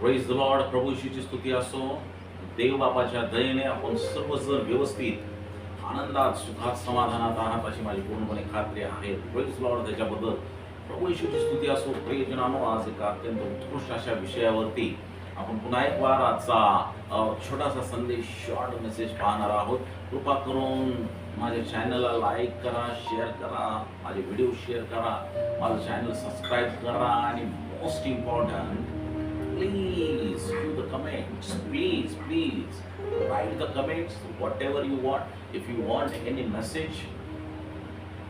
Praise the Lord प्रभू स्तुती असो. देवबापाच्या दयेने आपण सर्वजण व्यवस्थित आनंदात सुखात समाधानात आहात अशी माझी पूर्णपणे खात्री आहे. प्रोईज लॉर्ड त्याच्याबद्दल प्रभू येशूची स्तुती असो. प्रियजनानो आज एका अत्यंत उत्कृष्ट अशा विषयावरती आपण पुन्हा एक वार आजचा छोटासा संदेश शॉर्ट मेसेज पाहणार आहोत. कृपा करून माझ्या चॅनलला लाईक करा शेअर करा माझे व्हिडिओ शेअर करा. माझं चॅनल सबस्क्राईब करा आणि most important please do the comments. Please please write the comments whatever you want. If you want any message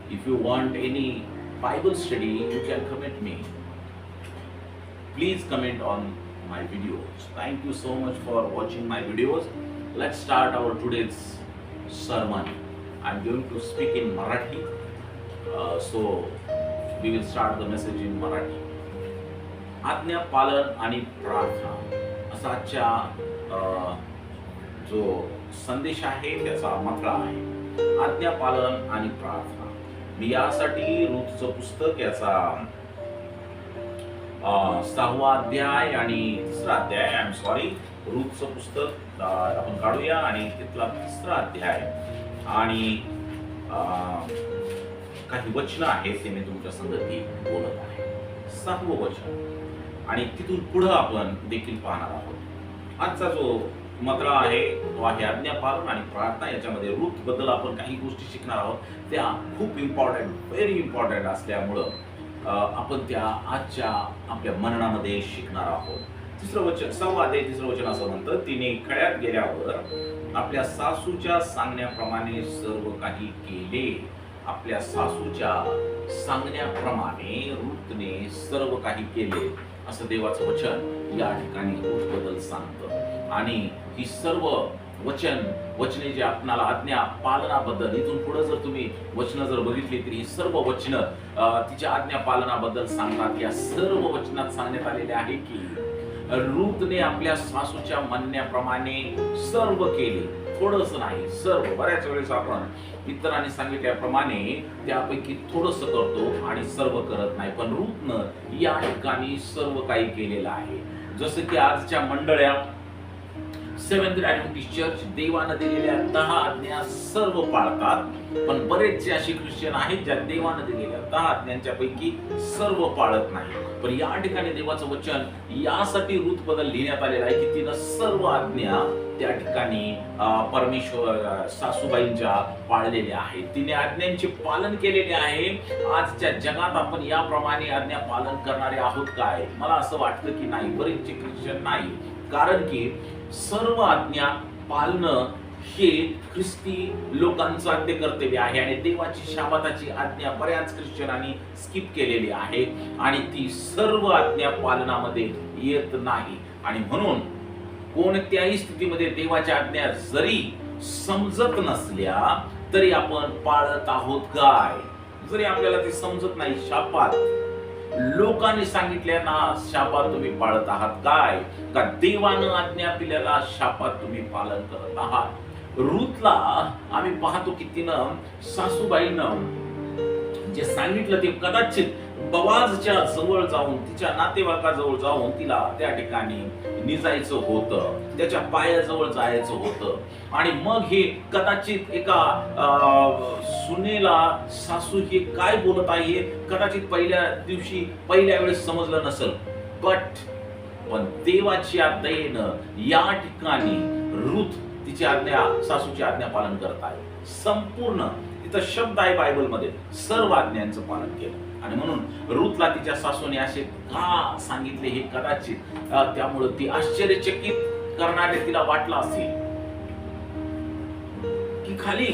if you want any bible study you can comment me. Please comment on my videos. Thank you so much for watching my videos. Let's start our today's sermon. I'm going to speak in marathi. Uh, so we will start the message in marathi आज्ञा पालन आणि प्रार्थना. असा आजच्या जो संदेश आहे त्याचा मथळा आहे आज्ञा पालन आणि प्रार्थना. मी यासाठी रूथचं पुस्तक याचा सहावा अध्याय आणि तिसरा अध्याय आय एम सॉरी रूपचं पुस्तक आपण काढूया आणि तिथला तिसरा अध्याय. आणि काही वचन आहेत ते मी तुमच्या संगती बोलत आहे. सहावं वचन. आणि तिथून पुढं आपण देखील पाहणार आहोत. आजचा जो मद्रा आहे तो आहे आज्ञापालन आणि प्रार्थना. याच्यामध्ये रूथ आपण काही गोष्टी शिकणार आहोत. त्या खूप इम्पॉर्टंट व्हेरी इम्पॉर्टंट असल्यामुळं आपण त्या आजच्या आपल्या मननामध्ये शिकणार आहोत. तिसरं वचन संवाद आहे. तिसरं वचन असं म्हणतं तिने खळ्यात गेल्यावर आपल्या सासूच्या सांगण्याप्रमाणे सर्व काही केले. आपल्या सासूच्या सांगण्याप्रमाणे रूथने सर्व काही केले. असं देवाचं वचन या ठिकाणी गोष्टबद्दल सांगतं. आणि ही सर्व वचन वचने जे आपणाला आज्ञा पालनाबद्दल इथून पुढे जर तुम्ही वचनं जर बघितली तरी सर्व वचनं तिच्या आज्ञा पालनाबद्दल सांगतात. या सर्व वचनात सांगण्यात आलेले आहे की रूतने आपल्या सासूच्या म्हणण्याप्रमाणे सर्व केले. थोडस नाही. सर्व बऱ्याच वेळेस आपण इतरांनी सांगितल्याप्रमाणे त्यापैकी थोडस करतो आणि सर्व करत नाही. पण रूपनं या ठिकाणी सर्व काही केलेलं आहे. जसं की आजच्या मंडळ्या सेव्हन्थ ऍडव्हेंटिस्ट चर्च देवानं दिलेल्या दहा आज्ञा सर्व पाळतात. पण बरेचसे असे ख्रिश्चन आहेत ज्या देवानं दिलेल्या दहा आज्ञांच्या पैकी सर्व पाळत नाही पण या ठिकाणी देवाचं वचन यासाठी रूत बदल लिहिण्यात आलेलं आहे की तिनं सर्व आज्ञा त्या ठिकाणी परमेश्वर सासूबाईंच्या पाळलेल्या आहेत. तिने आज्ञांचे पालन केलेले आहे. आजच्या जगात आपण याप्रमाणे आज्ञा पालन करणारे आहोत काय? मला असं वाटतं की नाही. बरेचसे ख्रिश्चन नाही. कारण की सर्व आज्ञा पालन हे ख्रिस्ती लोकांचं आद्य कर्तव्य आहे आणि देवाची शाबाताची आज्ञा बऱ्याच ख्रिश्चनांनी स्किप केलेली आहे आणि ती सर्व आज्ञा पालनामध्ये येत नाही. आणि म्हणून कोणत्याही स्थितीमध्ये देवाच्या आज्ञा जरी समजत नसल्या तरी आपण पाळत आहोत काय? जरी आपल्याला ते समजत नाही शापात लोकांनी सांगितल्या ना शापात तुम्ही पाळत आहात काय? का देवानं आज्ञा दिलेला शापात तुम्ही पालन करत आहात? रूतला आम्ही पाहतो की तिनं सासूबाईनं जे सांगितलं ते कदाचित बवाजच्या जवळ जाऊन तिच्या नातेवाईकाजवळ जाऊन तिला त्या ठिकाणी निजायचं होतं. त्याच्या पायाजवळ जायचं होतं. आणि मग हे कदाचित एका अं, सुनेला सासू हे काय बोलत आहे कदाचित पहिल्या दिवशी पहिल्या वेळेस समजलं नसेल. बट पण देवाची आज्ञेनं या ठिकाणी रुथ तिची आज्ञा सासूची आज्ञा पालन करत आहे. संपूर्ण तिथं शब्द आहे बायबलमध्ये सर्व आज्ञांचं पालन केलं. आणि म्हणून रुतला तिच्या सासूने असे का सांगितले हे कदाचित त्यामुळे त्यामुळं ती आश्चर्यचकित करणारे तिला वाटला असेल. की खाली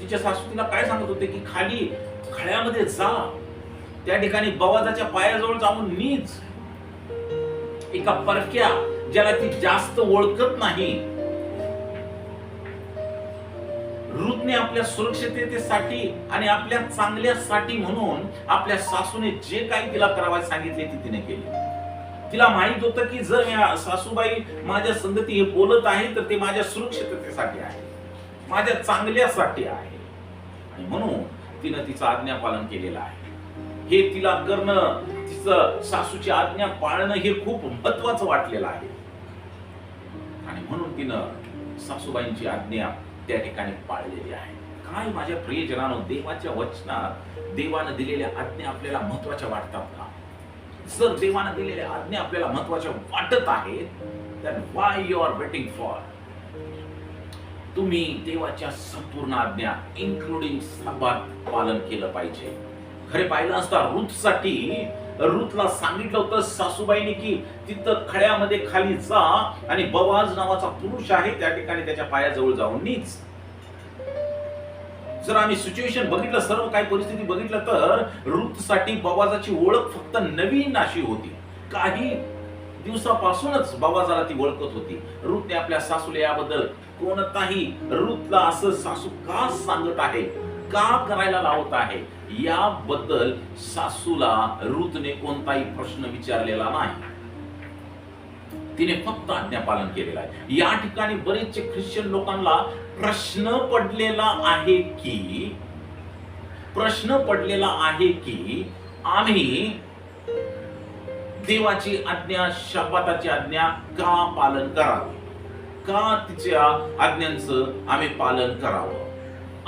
तिच्या सासू तिला काय सांगत होते की खाली खळ्यामध्ये जा. त्या ठिकाणी बवाजाच्या पायाजवळ जाऊन नीच. एका परक्या ज्याला ती जास्त ओळखत नाही रुतने आपल्या सुरक्षिततेसाठी आणि आपल्या चांगल्यासाठी म्हणून आपल्या सासूने जे काही तिला करावायला सांगितले ते तिने केले. तिला माहीत होतं की जर या सासूबाई माझ्या संगती हे बोलत आहे तर ते माझ्या सुरक्षिततेसाठी आहे. माझ्या चांगल्यासाठी आहे. आणि म्हणून तिनं तिचं आज्ञापालन केलेलं आहे. हे तिला करणं तिचं सासूची आज्ञा पाळणं हे खूप महत्वाचं वाटलेलं आहे. आणि म्हणून तिनं सासूबाईंची आज्ञा त्या ठिकाणी पाळलेली आहे. काय माझ्या प्रियजनानो देवाच्या वचनात देवानं दिलेल्या आज्ञा आपल्याला महत्त्वाच्या वाटतात का? जर देवानं दिलेल्या आज्ञा आपल्याला महत्त्वाच्या वाटत आहेत तर why you are waiting for तुम्ही देवाच्या संपूर्ण आज्ञा इन्क्लुडिंग साबात पालन केलं पाहिजे. खरे पाहिलं असता रूथसाठी रूथला सांगितलं होतं सासूबाईने की तिथं खड्यामध्ये खाली जा आणि बवाज नावाचा पुरुष आहे त्या ठिकाणी त्याच्या पायाजवळ जाऊन नीच. जर आम्ही सिच्युएशन बघितलं सर्व काही परिस्थिती बघितलं तर रूथसाठी बवाजाची ओळख फक्त नवीन अशी होती. काही दिवसापासूनच बाबाजाला ती ओळखत होती. ऋतने आपल्या सासूला याबद्दल कोणताही ऋतला असं सासू का सांगत आहे? का करायला लावत आहे. याबद्दल सासूला ऋतने कोणताही प्रश्न विचारलेला नाही. तिने फक्त आज्ञापालन केलेलं आहे. या ठिकाणी बरेचसे ख्रिश्चन लोकांना प्रश्न पडलेला आहे की प्रश्न पडलेला आहे की आम्ही देवाची आज्ञा शपथाची आज्ञा का पालन करावे? का तिच्या आज्ञांचं आम्ही पालन करावं?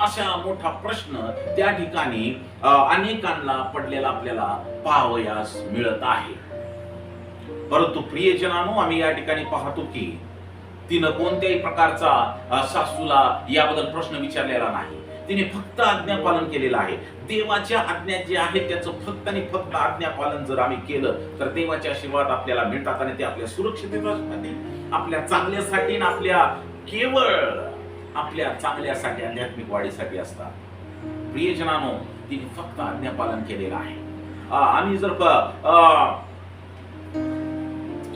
अशा मोठा प्रश्न त्या ठिकाणी अनेकांना पडलेला आपल्याला पाहावयास मिळत आहे. परंतु प्रियजनानो आम्ही या ठिकाणी पाहतो की तिनं कोणत्याही प्रकारचा सासूला याबद्दल प्रश्न विचारलेला नाही. तिने फक्त आज्ञा पालन केलेलं आहे. देवाच्या आज्ञा जे आहेत त्याचं फक्त आणि फक्त आज्ञा पालन जर आम्ही केलं तर देवाच्या आशीर्वाद आपल्याला मिळतात आणि ते आपल्या सुरक्षिततेसाठी आपल्या चांगल्यासाठी आणि आपल्या केवळ आपल्या चांगल्यासाठी आध्यात्मिक वाढीसाठी असतात. प्रियजनानो तिने फक्त आज्ञापालन केलेलं आहे. आम्ही जर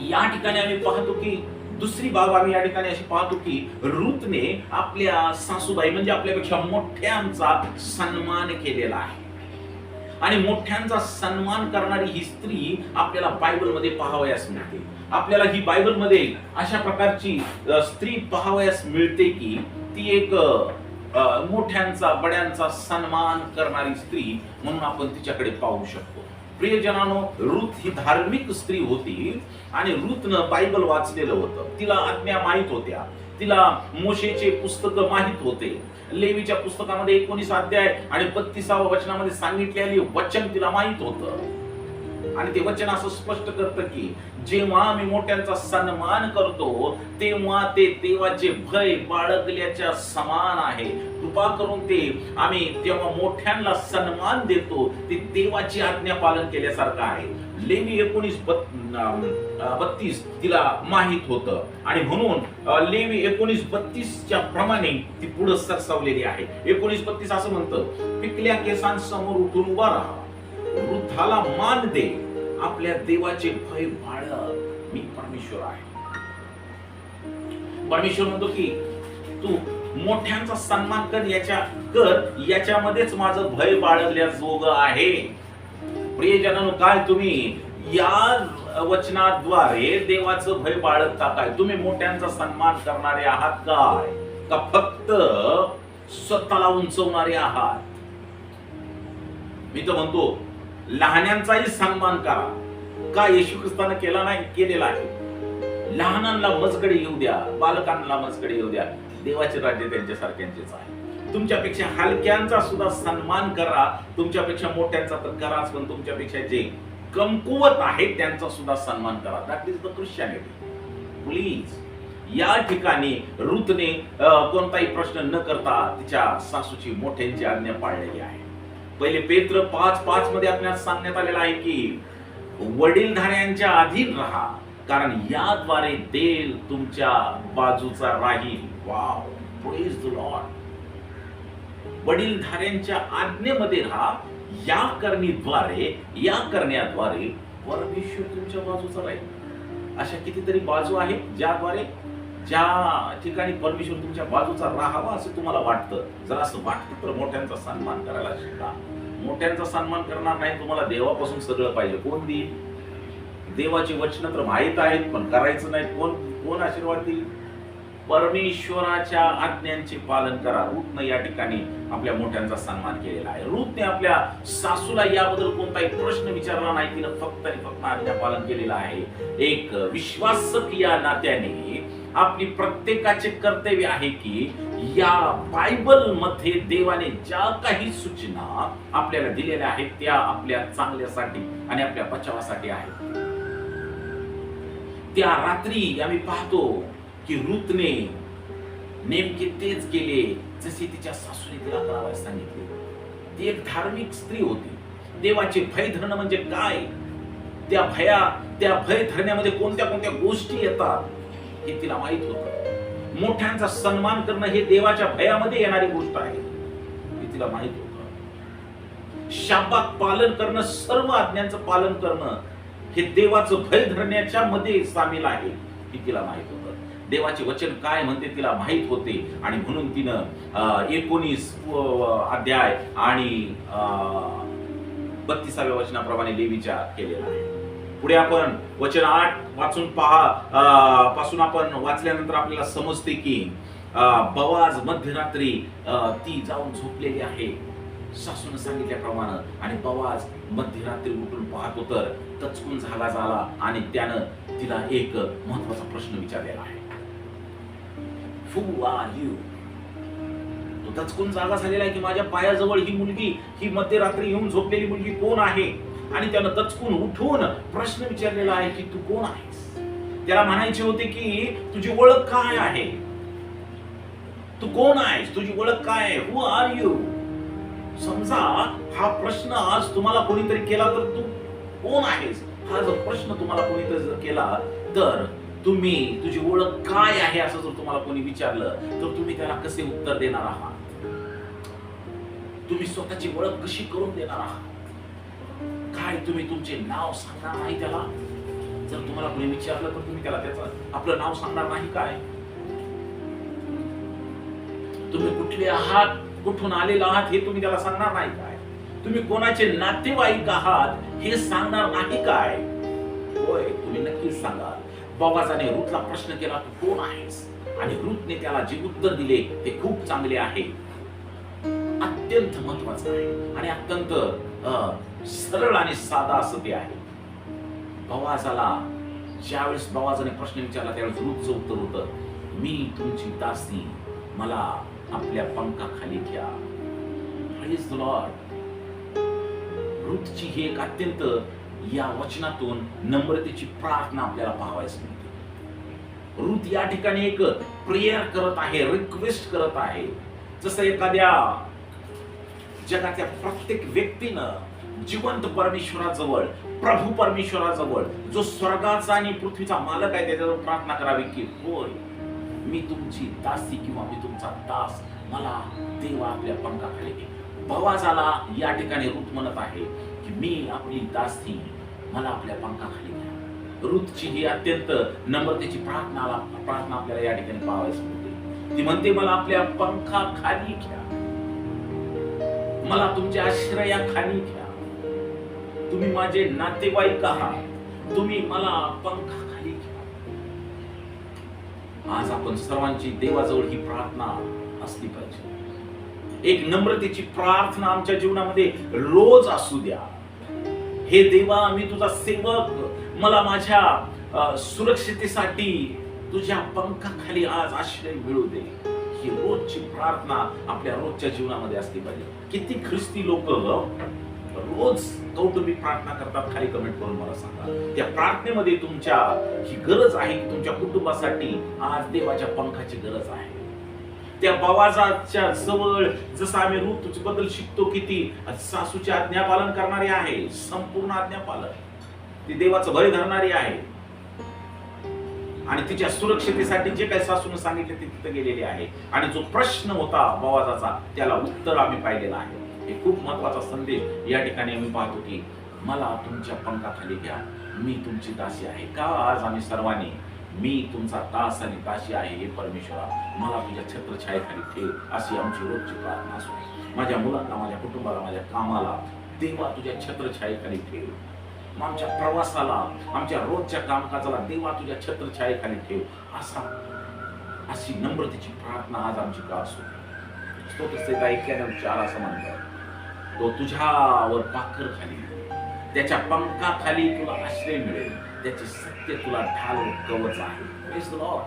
या ठिकाणी आम्ही पाहतो की दुसरी बाब आम्ही या ठिकाणी अशी पाहतो की ऋतने आपल्या सासूबाई म्हणजे आपल्यापेक्षा मोठ्यांचा सन्मान केलेला आहे. आणि मोठ्यांचा सन्मान करणारी ही स्त्री आपल्याला बायबलमध्ये पाहावयास मिळते. आपल्याला ही बायबलमध्ये अशा प्रकारची स्त्री पाहावयास मिळते की ती एक मोठ्यांचा बड्यांचा सन्मान करणारी स्त्री म्हणून आपण तिच्याकडे पाहू शकतो. प्रियजनानो रुथ ही धार्मिक स्त्री होती आणि रुथनं बायबल वाचलेलं होतं. तिला आज्ञा माहीत होत्या. तिला मोशेचे पुस्तक माहीत होते. लेवीच्या पुस्तकामध्ये एकोणीस अध्याय आणि बत्तीसाव्या वचनामध्ये सांगितलेली वचन तिला माहीत होतं. आणि ते वचन असं स्पष्ट करतं की जेव्हा आम्ही मोठ्यांचा सन्मान करतो तेव्हा ते देवाचे भय बाळगल्याच्या समान आहे. कृपा करून ते आम्ही तेव्हा मोठ्यांना सन्मान देतो ते देवाची आज्ञा पालन केल्यासारखं आहे. लेवी एकोणीस बत्तीस तिला माहीत होतं. आणि म्हणून लेवी एकोणीस बत्तीसच्या प्रमाणे ती पुढे सरसावलेली आहे. एकोणीस बत्तीस असं म्हणतं पिकल्या केसांसमोर उठून उभा राहा. स्वतःला मान दे. आपल्या देवाचे भय बाळग. मी परमेश्वर आहे. परमेश्वर म्हणतो की तू मोठ्यांचा सन्मान कर याच्या कर. याच्यामध्येच माझं भय बाळगल्या जोग आहे. प्रियजनांनो काय तुम्ही? या वचनाद्वारे देवाचं भय बाळगता काय? तुम्ही मोठ्यांचा सन्मान करणारे आहात काय? का फक्त स्वतःला उंचवणारे आहात? मी तर म्हणतो लहान्यांचाही सन्मान करा. का येशू ख्रिस्तानं केला नाही? केलेला आहे. लहानांना मजकडे येऊ द्या बालकांना मजकडे येऊ द्या. देवाचे राज्य त्यांच्यासारख्यांचेच आहे. तुमच्यापेक्षा हलक्यांचा सुद्धा सन्मान करा. तुमच्यापेक्षा मोठ्यांचा तर कराच पण तुमच्यापेक्षा जे कमकुवत आहेत त्यांचा सुद्धा सन्मान करा. That is the Christianity please या ठिकाणी रुतने कोणताही प्रश्न न करता तिच्या सासूची मोठ्यांची आज्ञा पाळलेली आहे. पहिले पेत्र पाच पाच मध्ये आपल्याला सांगण्यात आलेलं आहे की वडील धाण्यांच्या अधीन राहा कारण याद्वारे देव तुमच्या बाजूचा राहील वाव प्रेज द लॉर्ड वडीलधाऱ्यांच्या आज्ञेमध्ये राहा या करणीद्वारे या करण्याद्वारे परमेश्वर तुमच्या बाजूचा राहील. अशा कितीतरी बाजू आहेत ज्याद्वारे ज्या ठिकाणी परमेश्वर तुमच्या बाजूचा राहावा असं तुम्हाला वाटतं जर असं वाटतं तर मोठ्यांचा सन्मान करायला शिका. मोठ्यांचा सन्मान करणार नाही तुम्हाला देवापासून सगळं पाहिजे. कोण देईल? देवाची वचन तर माहीत आहेत पण करायचं नाही. कोण कोण आशीर्वाद देईल? परमेश्वराच्या आज्ञांचे पालन करा. रूथनं या ठिकाणी आपल्या मोठ्यांचा सन्मान केलेला आहे. रूथने आपल्या सासूला याबद्दल कोणताही प्रश्न विचारला नाही. तिनं फक्त आणि फक्त आज्ञा पालन केलेलं आहे. एक विश्वासक या नात्याने आपली प्रत्येकाचे कर्तव्य आहे की या बायबलमध्ये देवाने ज्या काही सूचना आपल्याला दिलेल्या आहेत त्या आपल्या चांगल्यासाठी आणि आपल्या बचावासाठी आहेत. त्या रात्री आम्ही पाहतो की रुतने नेमके तेच केले जसे तिच्या सासूने तिला करावयास सांगितले. ती एक धार्मिक स्त्री होती. देवाचे भय धरणं म्हणजे काय? त्या भया त्या भय धरण्यामध्ये कोणत्या कोणत्या गोष्टी येतात? हे तिला माहीत होत? मोठ्यांचा सन्मान करणं हे देवाच्या भयामध्ये येणारी गोष्ट आहे. हे तिला माहीत होत? शाबात पालन करणं सर्व आज्ञांचं पालन करणं हे देवाचं भय धरण्याच्या मध्ये सामील आहे. हे तिला माहीत होतं? देवाचे वचन काय म्हणते तिला माहीत होते. आणि म्हणून तिनं अं, एकोणीस अध्याय आणि अं, बत्तीसाव्या वचनाप्रमाणे लेवीच्या केलेला आहे. पुढे आपण वचन आठ वाचून पहा. पासून आपण वाचल्यानंतर आपल्याला समजते की बवाज मध्यरात्री ती जाऊन झोपलेली आहे. सासून सांगितल्याप्रमाणे आणि बवाज मध्यरात्री उठून पाहतो तर तचकून झाला झाला आणि त्यानं तिला एक महत्त्वाचा प्रश्न विचारलेला आहे. तो तचकून जागा झालेला आहे की माझ्या पायाजवळ ही मुलगी ही मध्यरात्री येऊन झोपलेली मुलगी कोण आहे? आणि त्यानं तचकून उठून प्रश्न विचारलेला आहे की तू कोण आहेस? त्याला म्हणायचे होते की तुझी ओळख काय आहे? तू कोण आहेस? तुझी ओळख काय आहे? हु आर यू समजा हा प्रश्न आज तुम्हाला कोणीतरी केला तर तू कोण आहेस? हा जर प्रश्न तुम्हाला कोणीतरी जर केला तर तुम्ही तुझी ओळख काय आहे असं जर तुम्हाला कोणी विचारलं तर तुम्ही त्याला कसे उत्तर देणार आहात? तुम्ही स्वतःची ओळख कशी करून देणार आहात? काय तुम्ही तुमचे नाव सांगणार नाही त्याला? जर तुम्हाला कोणी विचारलं तर तुम्ही त्याला त्याचं आपलं नाव सांगणार नाही काय? तुम्ही कुठले आहात? कुठून आलेला आहात हे तुम्ही त्याला सांगणार नाही काय? तुम्ही कोणाचे नातेवाईक आहात हे सांगणार नाही काय? होय तुम्ही नक्कीच सांगा. बाबाजाने रुथला प्रश्न केला तू कोण आहेस? आणि रुथने त्याला जे उत्तर दिले ते खूप चांगले आहे. अत्यंत महत्वाचं आहे. आणि अत्यंत अं, सरळ आणि साधा असं ते आहे. बवाजाला ज्यावेळेस बवाजाने प्रश्न विचारला त्यावेळेस रुच उत्तर होतं मी तुमची दासी मला आपल्या पंखाखाली घ्या रुथची ही एक अत्यंत या वचनातून नम्रतेची प्रार्थना आपल्याला पाहावयास मिळते. रुथ या ठिकाणी एक प्रेयर करत आहे रिक्वेस्ट करत आहे. जसं एखाद्या जगातल्या प्रत्येक व्यक्तीनं जिवंत परमेश्वराजवळ प्रभू परमेश्वराजवळ जो स्वर्गाचा आणि पृथ्वीचा मालक आहे त्याच्याजवळ प्रार्थना करावी की होय मी तुमची दासी किंवा मी तुमचा दास मला देवा आपल्या पंखाखाली घे बवाजाला या ठिकाणी रुत म्हणत आहे की मी आपली दासी मला आपल्या पंखाखाली घ्या. रुतची ही अत्यंत नम्रतेची प्रार्थना प्रार्थना आपल्याला या ठिकाणी पाहावयास मिळते. ती म्हणते मला आपल्या पंखाखाली घ्या. मला तुमच्या आश्रयाखाली घ्या. तुम्ही माझे नातेवाईक आहात. तुम्ही मला पंखाखाली घ्या आज आपण सर्वांची देवाजवळ ही प्रार्थना असली पाहिजे. एक नम्रतेची प्रार्थना आमच्या जीवनामध्ये रोज असू द्या. हे देवा मी तुझा सेवक. मला माझ्या सुरक्षितेसाठी तुझ्या पंखाखाली आज आश्रय मिळू दे. ही रोजची प्रार्थना आपल्या रोजच्या जीवनामध्ये असली पाहिजे. किती ख्रिस्ती लोक रोज तुम्ही प्रार्थना करतात खाली कमेंट करून मला सांगा. त्या प्रार्थनेमध्ये तुमच्या ही गरज आहे की तुमच्या कुटुंबासाठी आज देवाच्या पंखाची गरज आहे. त्या बवाजाच्या जवळ जसं आम्ही ऋतू बद्दल शिकतो की ती सासूची आज्ञा पालन करणारी आहे संपूर्ण आज्ञा पालन. ती देवाचं भय धरणारी आहे. आणि तिच्या सुरक्षितेसाठी जे काही सासून सांगितले ते तिथं गेलेले आहे. आणि जो प्रश्न होता बवाजाचा त्याला उत्तर आम्ही पाहिलेलं आहे. हे खूप महत्त्वाचा संदेश या ठिकाणी आम्ही पाहतो की मला तुमच्या पंखाखाली घ्या. मी तुमची दासी आहे का? आज आम्ही सर्वांनी मी तुमचा दास आणि दासी आहे हे परमेश्वरा मला तुझ्या छत्रछायेखाली ठेव अशी आमची रोजची प्रार्थना असू. माझ्या मुलांना माझ्या कुटुंबाला माझ्या कामाला देवा तुझ्या छत्रछायेखाली ठेव. मग आमच्या प्रवासाला आमच्या रोजच्या कामकाजाला देवा तुझ्या छत्रछायेखाली ठेव. असा अशी नम्रतेची प्रार्थना आज आमची का असू. स्तोत्र ऐक्यानं चार असं म्हणतात तो तुझ्यावर पाखर खाली त्याच्या पंखाखाली तुला आश्रय मिळेल. त्याचे सत्य तुला ढाल कवच आहे. Praise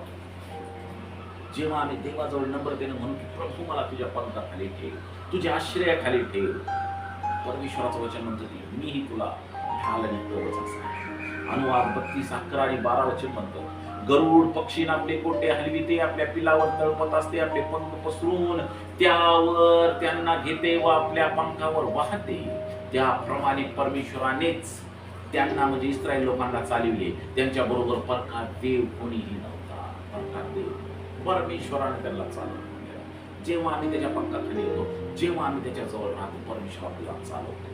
जेव्हा आम्ही देवाजवळ नंबर देणं म्हणून की प्रभू मला तुझ्या पंखाखाली ठेव तुझ्या आश्रयाखाली ठेव परमेश्वराचं वचन म्हणतं की मीही तुला ढाल आणि कवच असा आहे. अनुवाद बत्तीस अकरा आणि बारा वचन म्हणतो. गरुड पक्षी आपले कोटे हलविते आपल्या पिलावर तळपत असते आपले पंख पसरून त्यावर त्यांना घेते व आपल्या पंखावर वाहते. त्याप्रमाणे परमेश्वरानेच त्यांना म्हणजे इस्रायल लोकांना चालविले. त्यांच्या बरोबर परकार देव कोणीही नव्हता. परकार देव. परमेश्वराने त्यांना चालवलं जेव्हा आम्ही त्याच्या पंखाखाली येतो जेव्हा आम्ही त्याच्याजवळ राहतो परमेश्वर आपल्याला चालवतो.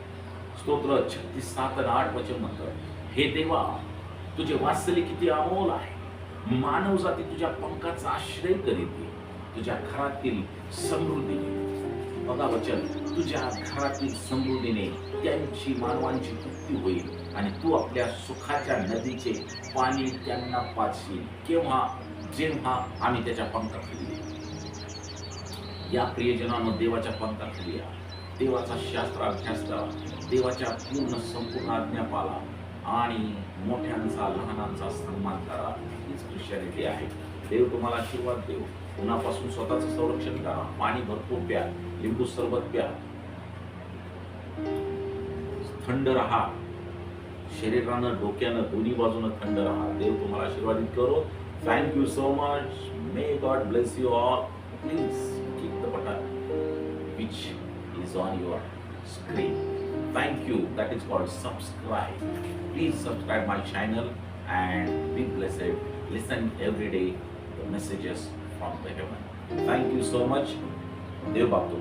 स्तोत्र छत्तीस सात आणि आठ वचन म्हणतं हे देवा तुझे वात्सल्य किती अमोल आहे. मानव जाती तुझ्या पंखाचा आश्रय करीत तुझ्या घरातील समृद्धीने बघा वचन तुझ्या घरातील समृद्धीने त्यांची मानवांची तृप्ती होईल आणि तू आपल्या सुखाच्या नदीचे पाणी त्यांना पाचशील केव्हा? जेव्हा आम्ही त्याच्या पंखाखाली येऊ. या प्रियजनानं देवाच्या पंखाखाली या देवाचा शास्त्र अभ्यास करा. देवाच्या पूर्ण संपूर्ण आज्ञा पाला आणि मोठ्यांचा लहानांचा सन्मान करा हीच क्रिश्चॅनिटी आहे. देव तुम्हाला आशीर्वाद देव. उन्हापासून स्वतःचं संरक्षण करा. पाणी भरपूर प्या लिंबू सरबत प्या. थंड राहा. शरीरानं डोक्यानं दोन्ही बाजूनं थंड राहा. देव तुम्हाला आशीर्वादित करो. Thank you so much may God bless you all please keep the button which is on your screen thank you. That is called subscribe. Please subscribe my channel and be blessed. Listen every day the messages from the heaven. Thank you so much. Dev bhaktu